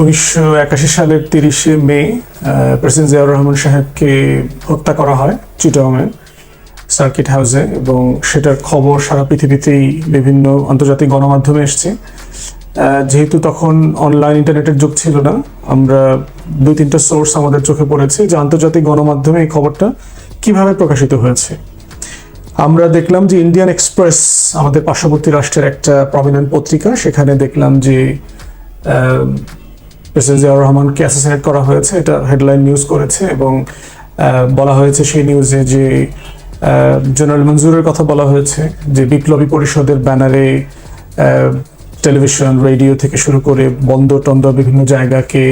উনিশশো একাশি সালের তিরিশে মে প্রেসিডেন্ট জিয়াউর রহমান সাহেবকে হত্যা করা হয় চিটংয়ে সার্কিট হাউসে, এবং সেটার খবর সারা পৃথিবীতেই বিভিন্ন আন্তর্জাতিক গণমাধ্যমে এসছে। যেহেতু তখন অনলাইন ইন্টারনেটের যুগ ছিল না, আমরা দুই তিনটা সোর্স আমাদের চোখে পড়েছে যে আন্তর্জাতিক গণমাধ্যমে এই খবরটা কীভাবে প্রকাশিত হয়েছে। আমরা দেখলাম যে ইন্ডিয়ান এক্সপ্রেস, আমাদের পার্শ্ববর্তী রাষ্ট্রের একটা প্রমিনেন্ট পত্রিকা, সেখানে দেখলাম যে প্রেসিডেন্ট জিয়াউর রহমানকে অ্যাসাসিনেট করা হয়েছে, এটা হেডলাইন নিউজ করেছে এবং বলা হয়েছে সেই নিউজে যে জেনারেল মঞ্জুরের কথা বলা হয়েছে যে বিপ্লবী পরিষদের ব্যানারে টেলিভিশন রেডিও থেকে শুরু করে বন্দর টন্দর বিভিন্ন জায়গাকে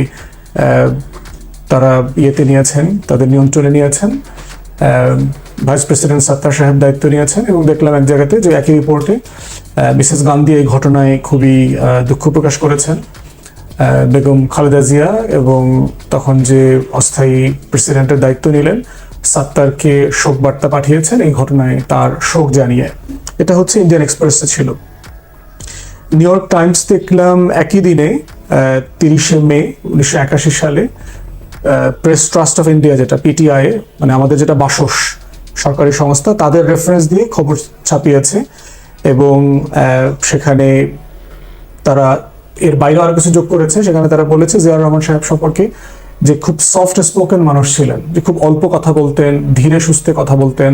তারা ইয়েতে নিয়েছেন, তাদের নিয়ন্ত্রণে নিয়েছেন ভাইস প্রেসিডেন্ট সাত্তার সাহেব দায়িত্ব নিয়েছেন এবং দেখলাম এক জায়গাতে যে একই রিপোর্টে মিসেস গান্ধী এই ঘটনায় খুবই দুঃখ প্রকাশ করেছেন। বেগম খালেদা জিয়া এবং তখন যে অস্থায়ী প্রেসিডেন্টের দায়িত্ব নিলেন, সাত্তারকে শোক বার্তা পাঠিয়েছেন এই ঘটনায় তার শোক জানিয়ে। এটা হচ্ছে ইন্ডিয়ান এক্সপ্রেসে ছিল। নিউ ইয়র্ক টাইমস দেখলাম একই দিনে তিরিশে মে উনিশশো একাশি সালে প্রেস ট্রাস্ট অফ ইন্ডিয়া যেটা পিটিআই মানে আমাদের যেটা বাসস সরকারি সংস্থা, তাদের রেফারেন্স দিয়ে খবর ছাপিয়েছে এবং সেখানে তারা এর বাইরে আরও কিছু যোগ করেছে, সেখানে তারা বলেছে জিয়াউর রহমান সাহেব সম্পর্কে যে খুব সফট স্পোকেন মানুষ ছিলেন, যে খুব অল্প কথা বলতেন, ধীরে সুস্থে কথা বলতেন,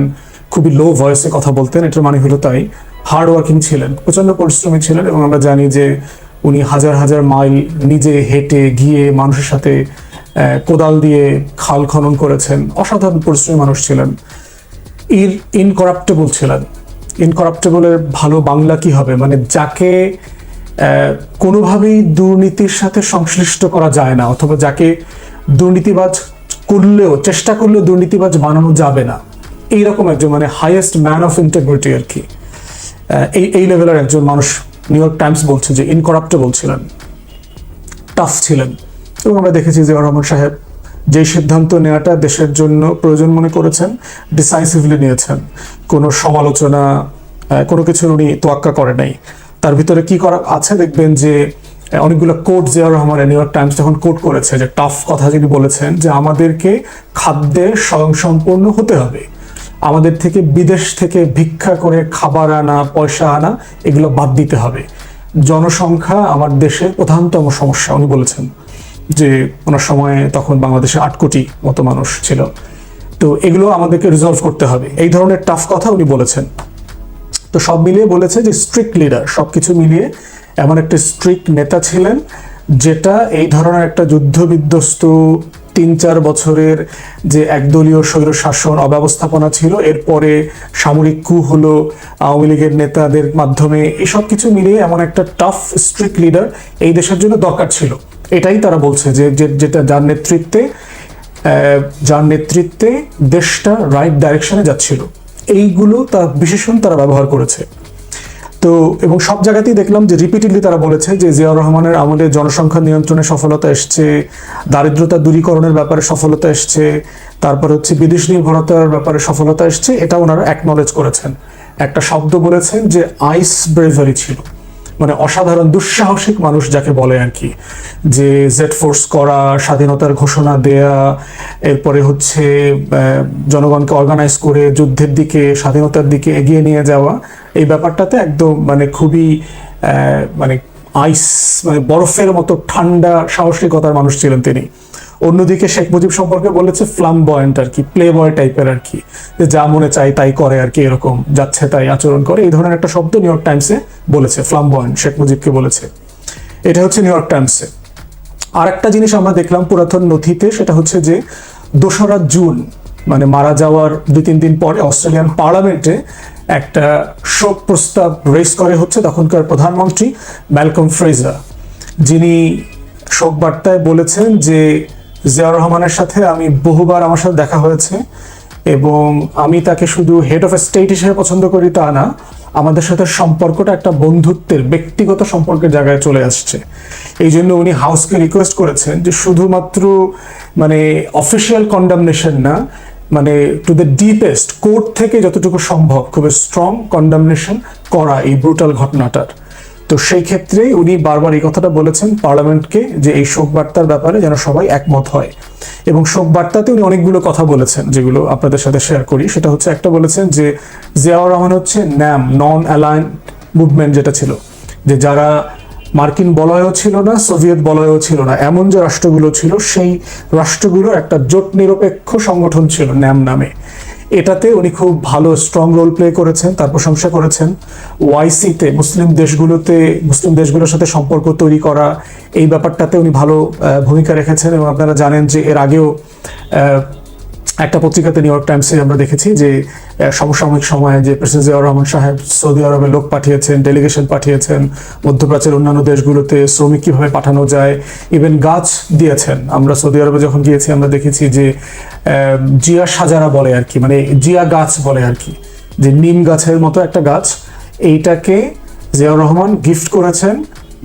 খুবই লো ভয়েসে কথা বলতেন, এটার মানে হলো তাই। হার্ড ওয়ার্কিং ছিলেন প্রচণ্ড পরিশ্রমী ছিলেন এবং আমরা জানি যে উনি হাজার হাজার মাইল নিজে হেঁটে গিয়ে মানুষের সাথে কোদাল দিয়ে খাল খনন করেছেন, অসাধারণ পরিশ্রমী মানুষ ছিলেন। ইর ইনকরাপ্টেবল ছিলেন। ইনকরাপ্টেবলের ভালো বাংলা কি হবে? মানে যাকে কোনোভাবেই দুর্নীতির সাথে সংশ্লিষ্ট করা যায় না, অথবা যাকে দুর্নীতিবাজ করলেও, চেষ্টা করলেও দুর্নীতিবাজ বানানো যাবে না। এইরকম একজন মানে হাইয়েস্ট ম্যান অফ ইন্টেগ্রিটি আর কি। এই এই লেভেলের একজন মানুষ নিউ ইয়র্ক টাইমস বলছে যে ইনকরাপ্টেবল ছিলেন টাফ ছিলেন। এবং আমরা দেখেছি যে রহমান সাহেব যে সিদ্ধান্ত নেওয়াটা দেশের জন্য প্রয়োজন মনে করেছেন ডিসাইসিভলি নিয়েছেন। কোনো সমালোচনা কোনো কিছুর উনি তোয়াক্কা করে নাই। তার ভিতরে কি করা আছে? দেখবেন যে অনেকগুলো quote Ziaur Rahman New York Times যখন কোট করেছে, যে টাফ কথা যিনি বলেছেন, যে আমাদেরকে খাদ্যে স্বয়ংসম্পূর্ণ হতে হবে। আমাদের থেকে বিদেশ থেকে ভিক্ষা করে খাবার আনা, পয়সা আনা, এগুলো বাদ দিতে হবে। জনসংখ্যা আমার দেশের প্রধানতম সমস্যা, উনি বলেছেন, যে ওনার সময়ে তখন বাংলাদেশে আট কোটি মতো মানুষ ছিল। তো এগুলো আমাদেরকে রিজলভ করতে হবে। এই ধরনের টাফ কথা উনি বলেছেন। তো সব মিলিয়ে বলেছে যে স্ট্রিক্ট লিডার সবকিছু মিলিয়ে এমন একটা স্ট্রিক্ট নেতা ছিলেন যেটা এই ধরনের একটা যুদ্ধ বিধ্বস্ত তিন চার বছরের যে একদলীয় স্বৈর শাসন অব্যবস্থাপনা ছিল, এরপরে সামরিক কু হলো আওয়ামী লীগের নেতাদের মাধ্যমে, এসব কিছু মিলিয়ে এমন একটা টাফ স্ট্রিক্ট লিডার এই দেশের জন্য দরকার ছিল। এটাই তারা বলছে যে- যেটা যার নেতৃত্বে যার নেতৃত্বে দেশটা রাইট ডাইরেকশনে যাচ্ছিল। এইগুলো তার বিশেষণ তারা ব্যবহার করেছে। তো, এবং সব জায়গাতেই দেখলাম যে রিপিটেডলি তারা বলেছে যে জিয়াউর রহমানের আমলে জনসংখ্যা নিয়ন্ত্রণে সফলতা এসছে, দারিদ্রতা দূরীকরণের ব্যাপারে সফলতা এসছে, তারপর হচ্ছে বিদেশ নির্ভরতার ব্যাপারে সফলতা এসছে, এটা ওনারা অ্যাকনলেজ করেছেন। একটা শব্দ বলেছেন যে আইস ব্রেভারি ছিল। মানে অসাধারণ দুঃসাহসিক মানুষ যাকে বলে আর কি। যে জেড ফোর্স করা, স্বাধীনতার ঘোষণা দেয়া, এরপরে হচ্ছে জনগণকে অর্গানাইজ করে যুদ্ধের দিকে, স্বাধীনতার দিকে এগিয়ে নিয়ে যাওয়া, এই ব্যাপারটাতে একদম মানে খুবই মানে আইস মানে বরফের মতো ঠান্ডা সাহসিকতার মানুষ ছিলেন তিনি। অন্যদিকে শেখ মুজিব সম্পর্কে বলেছে ফ্লাম বয়েন্ট আর কি প্লে বয় টাইপের আর কি। যে যা মনে চাই তাই করে আর কি, এরকম যাচ্ছে তাই আচরণ করে। এই ধরনের একটা শব্দ নিউ ইয়র্ক টাইমসে বলেছে ফ্লাম বয়েন্ট শেখ মুজিবকে বলেছে। এটা হচ্ছে নিউ ইয়র্ক টাইমসে আর একটা জিনিস আমরা দেখলাম পুরাতন নথিতে, সেটা হচ্ছে যে দোসরা জুন মানে মারা যাওয়ার দুই তিন দিন পরে অস্ট্রেলিয়ান পার্লামেন্টে একটা শোক প্রস্তাব রেস করে হচ্ছে তখনকার প্রধানমন্ত্রী ম্যালকম ফ্রেজার যিনি শোক বার্তায় বলেছেন যে জিয়াউর রহমানের সাথে আমি বহুবার আমার সাথে দেখা হয়েছে এবং আমি তাকে শুধু হেড অফ স্টেট হিসেবে পছন্দ করি তা না, আমাদের সাথে সম্পর্কটা একটা বন্ধুত্বের, ব্যক্তিগত সম্পর্কের জায়গায় চলে আসছে। এই জন্য উনি হাউসকে রিকোয়েস্ট করেছেন যে শুধুমাত্র মানে অফিসিয়াল কন্ডামনেশন না মানে টু দ্য ডিপেস্ট কোর্ট থেকে যতটুকু সম্ভব খুবই স্ট্রং কন্ডামনেশন করা এই ব্রুটাল ঘটনাটার। তো সেই ক্ষেত্রে উনি বারবার এই কথাটা বলেছেন পার্লামেন্টকে যে এই শোক বার্তার ব্যাপারে যেন সবাই একমত হয়। এবং শোক বার্তাতে উনি অনেকগুলো কথা বলেছেন যেগুলো আপনাদের সাথে শেয়ার করি। সেটা হচ্ছে একটা বলেছেন যে, জিয়াউর রহমান হচ্ছে ন্যাম নন অ্যালায়েন্ট মুভমেন্ট যেটা ছিল। যে যারা মার্কিন বলয়ও ছিল না, সোভিয়েত বলয়ও ছিল না, এমন যে রাষ্ট্রগুলো ছিল, সেই রাষ্ট্রগুলোর একটা জোট নিরপেক্ষ সংগঠন ছিল ন্যাম নামে। এটাতে উনি খুব ভালো স্ট্রং রোল প্লে করেছেন, তার প্রশংসা করেছেন। ওয়াইসিতে মুসলিম দেশগুলোতে, মুসলিম দেশগুলোর সাথে সম্পর্ক তৈরি করা, এই ব্যাপারটাতে উনি ভালো ভূমিকা রেখেছেন এবং আপনারা জানেন যে এর আগেও একটা পত্রিকাতে নিউ ইয়র্ক টাইমসে আমরা দেখেছি যে সমসাময়িক সময়ে যে প্রেসিডেন্ট জিয়াউর রহমান সাহেব সৌদি আরবে লোক পাঠিয়েছেন ডেলিগেশন পাঠিয়েছেন, মধ্যপ্রাচ্যের অন্যান্য দেশগুলোতে শ্রমিক কীভাবে পাঠানো যায় ইভেন গাছ দিয়েছেন। আমরা সৌদি আরবে যখন গিয়েছি, আমরা দেখেছি যে জিয়া সাজারা বলে আর কি মানে জিয়া গাছ বলে আর কি, যে নিম গাছের মতো একটা গাছ, এইটাকে জিয়াউর রহমান গিফট করেছেন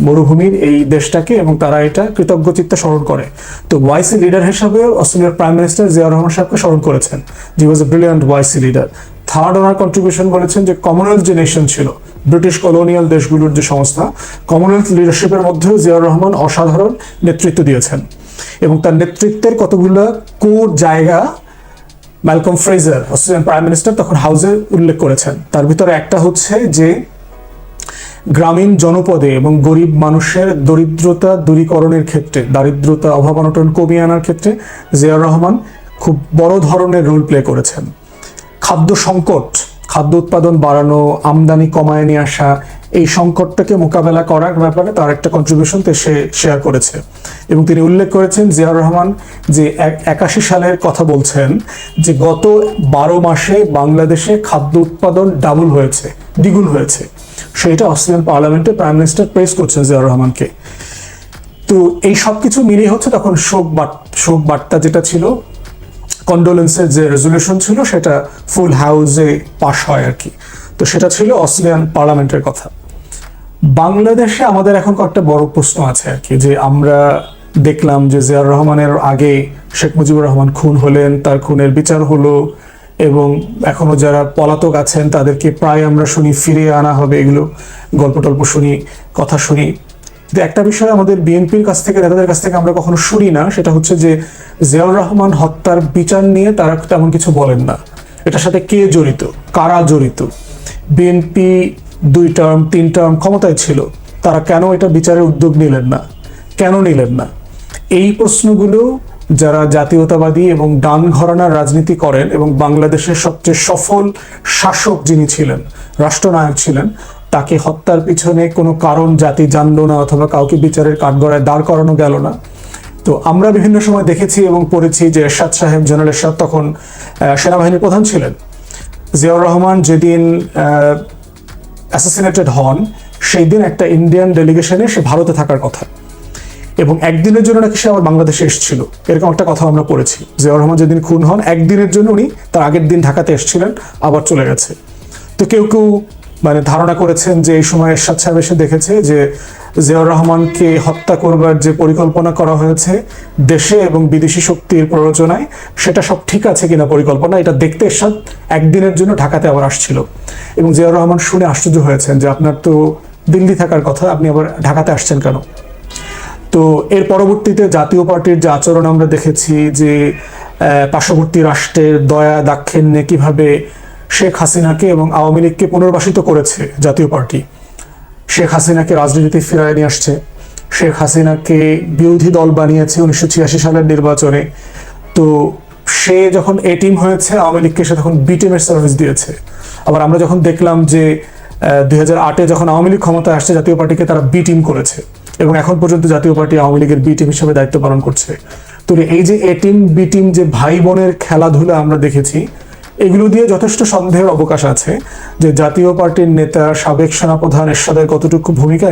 মরুভূমির এই দেশটাকে এবং তারা এটা কৃতজ্ঞ চিত্তে স্মরণ করে। তো ওয়াইসি লিডার হিসাবে অস্ট্রেলিয়ার প্রাইম মিনিস্টার জিয়াউর রহমান সাহেবকে স্মরণ করেছেন। He was a brilliant wise leader third owner contribution বলেছেন যে কমনওয়েলথ যে নেশন ছিল ব্রিটিশ কলোনিয়াল দেশগুলোর যে সংস্থা কমনওয়েলথ লিডারশিপের মধ্যেও জিয়াউর রহমান অসাধারণ নেতৃত্ব দিয়েছেন। এবং তার নেতৃত্বের কতগুলো কোর জায়গা Malcolm Fraser, Australian prime minister তখন হাউসে উল্লেখ করেছেন। তার ভিতরে একটা হচ্ছে যে গ্রামীণ জনপদে এবং গরিব মানুষের দরিদ্রতা দূরীকরণের ক্ষেত্রে, দারিদ্রতা অভাব অনটন কমিয়ে আনার ক্ষেত্রে জিয়াউর রহমান খুব বড় ধরনের রোল প্লে করেছেন। খাদ্য সংকট, খাদ্য উৎপাদন বাড়ানো, আমদানি কমায় নিয়ে আসা, এই সংকটটাকে মোকাবেলা করার ব্যাপারে তার একটা কন্ট্রিবিউশন সে শেয়ার করেছে। এবং তিনি উল্লেখ করেছেন জিয়াউর রহমান যে এক- একাশি সালের কথা বলছেন যে গত বারো মাসে বাংলাদেশে খাদ্য উৎপাদন ডাবল হয়েছে, দ্বিগুণ হয়েছে। সেটা অস্ট্রেলিয়ান পার্লামেন্টে প্রাইম মিনিস্টার প্রেস করছেন জিয়াউর রহমানকে। তো এই সব কিছু মিলিয়ে হচ্ছে তখন শোক শোক বার্তা যেটা ছিল কন্ডোলেন্সের যে রেজলিউশন ছিল সেটা ফুল হাউসে পাশ হয় আর কি। তো সেটা ছিল অস্ট্রেলিয়ান পার্লামেন্টের কথা। বাংলাদেশে আমাদের এখন কয়েকটা বড় প্রশ্ন আছে আর কি, যে আমরা দেখলাম যে জিয়াউর রহমানের আগে শেখ মুজিবুর রহমান খুন হলেন, তার খুনের বিচার হলো এবং এখনও যারা পলাতক আছেন, তাদেরকে প্রায় আমরা শুনি, ফিরিয়ে আনা হবে এগুলো। গল্প টল্প শুনি, কথা শুনি। কিন্তু একটা বিষয় আমাদের বিএনপির কাছ থেকে, নেতাদের কাছ থেকে আমরা কখনো শুনি না, সেটা হচ্ছে যে জিয়াউর রহমান হত্যার বিচার নিয়ে তারা তেমন কিছু বলেন না। এটার সাথে কে জড়িত? কারা জড়িত? বিএনপি দুই টার্ম তিন টার্ম ক্ষমতায় ছিল। তারা কেন এটা বিচারের উদ্যোগ নিলেন না? কেন নিলেন না? এই প্রশ্নগুলো যারা জাতীয়তাবাদী এবং ডান ঘরানার রাজনীতি করেন এবং বাংলাদেশের সবচেয়ে সফল শাসক যিনি ছিলেন, রাষ্ট্রনায়ক ছিলেন, তাকে হত্যার পিছনে কোনো কারণ, জাতি জানলো না অথবা কাউকে বিচারের কাঠগড়ায় দাঁড় করানো গেল না। তো আমরা বিভিন্ন সময় দেখেছি এবং পড়েছি যে এরশাদ সাহেব জেনারেল এরশাদ তখন সেনাবাহিনীর প্রধান ছিলেন। জিয়াউর রহমান যেদিন অ্যাসাসিনেটেড হন, সেই দিন একটা ইন্ডিয়ান ডেলিগেশনে সে ভারতে থাকার কথা। এবং একদিনের জন্য নাকি সে আবার বাংলাদেশে এসেছিল। এরকম একটা কথা আমরা পড়েছি। জিয়াউর রহমান যেদিন খুন হন, একদিনের জন্য উনি তার আগের দিন ঢাকাতে এসেছিলেন, আবার চলে গেছে। তো কেউ কেউ মানে ধারণা করেছেন যে এই সময় এরশাদ সাহেব এসে দেখেছে যে জিয়াউর রহমানকে হত্যা করবার যে পরিকল্পনা করা হয়েছে দেশে এবং বিদেশি শক্তির প্ররোচনায়, সেটা সব ঠিক আছে কিনা পরিকল্পনা, এটা দেখতে এরশাদ একদিনের জন্য ঢাকাতে আবার আসছিল। এবং জিয়াউর রহমান শুনে আশ্চর্য হয়েছেন যে আপনার তো দিল্লি থাকার কথা, আপনি আবার ঢাকাতে আসছেন কেন? তো এর পরবর্তীতে জাতীয় পার্টির যে আচরণ আমরা দেখেছি যে পার্শ্ববর্তী রাষ্ট্রের দয়া দাক্ষিণ্যে কীভাবে শেখ হাসিনাকে এবং আওয়ামী লীগকে পুনর্বাসিত করেছে জাতীয় পার্টি, শেখ হাসিনাকে রাজনীতিতে ফিরায় নিয়ে আসছে, শেখ হাসিনাকে বিরোধী দল বানিয়েছে উনিশশো ছিয়াশি সালের নির্বাচনে, তো সে যখন এ টিম হয়েছে, আওয়ামী লীগকে সে তখন বি টিমের সার্ভিস দিয়েছে। আবার আমরা যখন দেখলাম যে দুই যখন আওয়ামী লীগ ক্ষমতায় আসছে, জাতীয় পার্টিকে তারা বি টিম করেছে। এবং এখন পর্যন্ত জাতীয় পার্টি আওয়ামী লীগের বি টিম হিসেবে দায়িত্ব পালন করছে। তো এই যে এ টিম বি টিম যে ভাই বোনের খেলাধুলা আমরা দেখেছি, এগুলো দিয়ে যথেষ্ট সন্দেহের অবকাশ আছে যে জাতীয় পার্টির নেতা সাবেক সেনাপ্রধান এরশাদের কতটুকু ভূমিকা